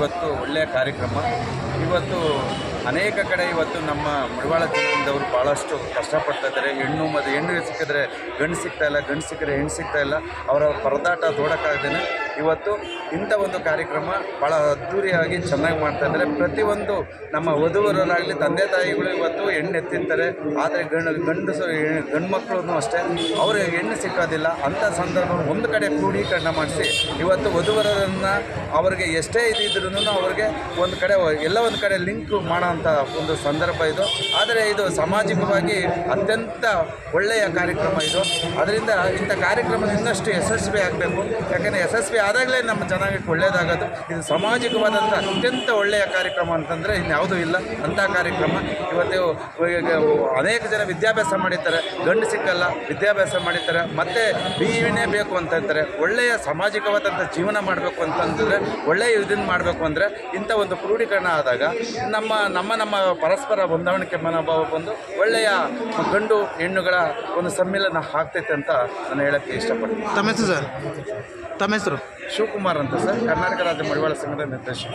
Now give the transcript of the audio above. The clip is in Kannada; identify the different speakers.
Speaker 1: ಇವತ್ತು ಒಳ್ಳೆಯ ಕಾರ್ಯಕ್ರಮ. ಇವತ್ತು ಅನೇಕ ಕಡೆ ಇವತ್ತು ನಮ್ಮ ಮಡಿವಾಳ ಜನಾಂಗದವರು ಭಾಳಷ್ಟು ಕಷ್ಟಪಡ್ತಾ ಇದ್ದಾರೆ. ಹೆಣ್ಣು ಮತ್ತು ಹೆಣ್ಣು ಸಿಕ್ಕಿದ್ರೆ ಗಂಡು ಸಿಗ್ತಾಯಿಲ್ಲ ಗಂಡು ಸಿಕ್ಕರೆ ಹೆಣ್ಣು ಸಿಗ್ತಾ ಇಲ್ಲ. ಅವರ ಪರದಾಟ ತೋಡಕ್ಕಾಗ್ದೇನೆ ಇವತ್ತು ಇಂಥ ಒಂದು ಕಾರ್ಯಕ್ರಮ ಭಾಳ ಅದ್ಧೂರಿಯಾಗಿ ಚೆನ್ನಾಗಿ ಮಾಡ್ತಾ ಇದ್ದಾರೆ. ಪ್ರತಿಯೊಂದು ನಮ್ಮ ವಧುವರರಾಗಲಿ ತಂದೆ ತಾಯಿಗಳು ಇವತ್ತು ಹೆಣ್ಣು ಎತ್ತಿರ್ತಾರೆ. ಆದರೆ ಗಂಡು ಗಂಡಸು ಗಂಡು ಮಕ್ಕಳು ಅಷ್ಟೇ. ಅವ್ರಿಗೆ ಹೆಣ್ಣು ಸಿಕ್ಕೋದಿಲ್ಲ. ಅಂಥ ಸಂದರ್ಭ ಒಂದು ಕಡೆ ಕ್ರೋಢೀಕರಣ ಮಾಡಿಸಿ ಇವತ್ತು ವಧುವರರನ್ನು ಅವರಿಗೆ ಎಷ್ಟೇ ಇದ್ದಿದ್ರು ಅವ್ರಿಗೆ ಒಂದು ಕಡೆ ಎಲ್ಲ ಒಂದು ಕಡೆ ಲಿಂಕ್ ಮಾಡೋಂಥ ಒಂದು ಸಂದರ್ಭ ಇದು. ಆದರೆ ಇದು ಸಾಮಾಜಿಕವಾಗಿ ಅತ್ಯಂತ ಒಳ್ಳೆಯ ಕಾರ್ಯಕ್ರಮ ಇದು. ಅದರಿಂದ ಇಂಥ ಕಾರ್ಯಕ್ರಮ ಇನ್ನಷ್ಟು ಯಶಸ್ವಿ ಆಗಬೇಕು. ಯಾಕೆಂದರೆ ಯಶಸ್ವಿ ಆದಾಗಲೇ ನಮ್ಮ ಜನಾಂಗಕ್ಕೆ ಒಳ್ಳೆಯದಾಗೋದು ಇದು ಸಾಮಾಜಿಕವಾದಂಥ ಅತ್ಯಂತ ಒಳ್ಳೆಯ ಕಾರ್ಯಕ್ರಮ ಅಂತಂದರೆ ಇನ್ಯಾವುದೂ ಇಲ್ಲ. ಅಂಥ ಕಾರ್ಯಕ್ರಮ. ಇವತ್ತು ಅನೇಕ ಜನ ವಿದ್ಯಾಭ್ಯಾಸ ಮಾಡಿರ್ತಾರೆ. ಗಂಡು ಸಿಕ್ಕಲ್ಲ, ವಿದ್ಯಾಭ್ಯಾಸ ಮಾಡಿರ್ತಾರೆ. ಮತ್ತು ಬೀವಿನೇ ಬೇಕು ಅಂತ ಹೇಳ್ತಾರೆ ಒಳ್ಳೆಯ ಸಾಮಾಜಿಕವಾದಂಥ ಜೀವನ ಮಾಡಬೇಕು ಅಂತಂದರೆ ಒಳ್ಳೆಯ ಇದನ್ನು ಮಾಡಬೇಕು ಅಂದರೆ ಇಂಥ ಒಂದು ಕ್ರೋಢೀಕರಣ ಆದಾಗ ನಮ್ಮ ನಮ್ಮ ನಮ್ಮ ಪರಸ್ಪರ ಹೊಂದಾಣಿಕೆ ಮನೋಭಾವ ಬಂದು ಒಳ್ಳೆಯ ಗಂಡು ಹೆಣ್ಣುಗಳ ಒಂದು ಸಮ್ಮಿಲನ ಆಗ್ತೈತೆ ಅಂತ ನಾನು ಹೇಳೋಕ್ಕೆ ಇಷ್ಟಪಡ್ತೀನಿ.
Speaker 2: ತಮ್ಮ ಹೆಸರು ಸರ್? ತಮ್ಮ ಹೆಸರು?
Speaker 1: ಶಿವಕುಮಾರ್ ಅಂತ ಸರ್. ಕರ್ನಾಟಕ ರಾಜ್ಯ ಮಡಿವಾಳ ಸಂಘದ ನಿರ್ದೇಶಕ.